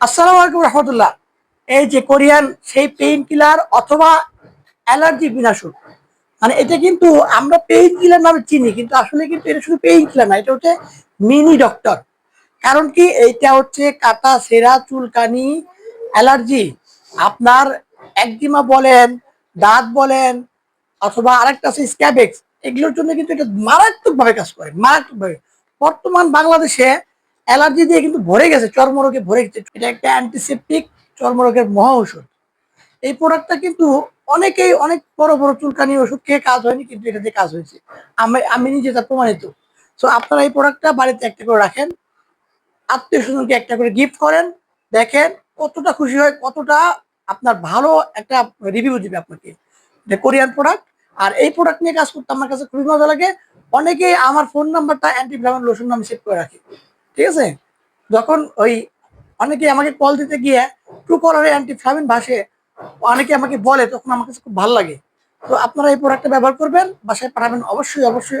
আসসালামু আলাইকুম রহমতুল্লাহ। এই যে কোরিয়ান সেই পেইন কিলার অথবা অ্যালার্জি বিনাশক। মানে এটা কিন্তু আমরা পেইন কিলার নামে চিনি, কিন্তু আসলে কিন্তু এটা শুধু পেইন কিলার না, এটা হচ্ছে মিনি ডক্টর। কারণ কি এইটা হচ্ছে কাটা, সেরা, চুলকানি, অ্যালার্জি। আপনার একজিমা বলেন, দাঁত বলেন, অথবা আরেকটা আছে স্ক্যাবেক্স, এগুলোর জন্য কিন্তু এটা মারাত্মকভাবে কাজ করে, মারাত্মকভাবে। বর্তমান বাংলাদেশে অ্যালার্জি দিয়ে কিন্তু ভরে গেছে, চর্মরোগে ভরে গেছে। এটা একটা অ্যান্টিসেপটিক চর্মরোগের মহা ওষুধ এই প্রোডাক্টটা কিন্তু অনেকেই অনেক বড় বড় চুলকানি ওষুধ খেয়ে কাজ হয়নি, কিন্তু এটা দিয়ে কাজ হয়েছে। আমি আমি নিজে তা প্রমাণিত। সো আপনারা এই প্রোডাক্টটা বাড়িতে একটা করে রাখেন, আত্মীয় স্বজনকে একটা করে গিফট করেন, দেখেন কতটা খুশি হয়, কতটা আপনার ভালো একটা রিভিউ দিবে আপনাকে। এটা কোরিয়ান প্রোডাক্ট আর এই প্রোডাক্ট নিয়ে কাজ করতে আমার কাছে খুবই মজা লাগে। অনেকেই আমার ফোন নাম্বারটা অ্যান্টি ফ্লামেন লোশন নামে সেভ করে রাখে। ঠিক আছে? যখন ওই অনেকে আমাকে কল দিতে গিয়ে ট্রু কলারে অ্যান্টি ফ্লামিন ভাসে। অনেকে আমাকে বলে, তখন আমার কাছে খুব ভালো লাগে। তো আপনারা এই প্রোডাক্টটা ব্যবহার করবেন, বাসায় পাঠাবেন অবশ্যই অবশ্যই অবশ্যই।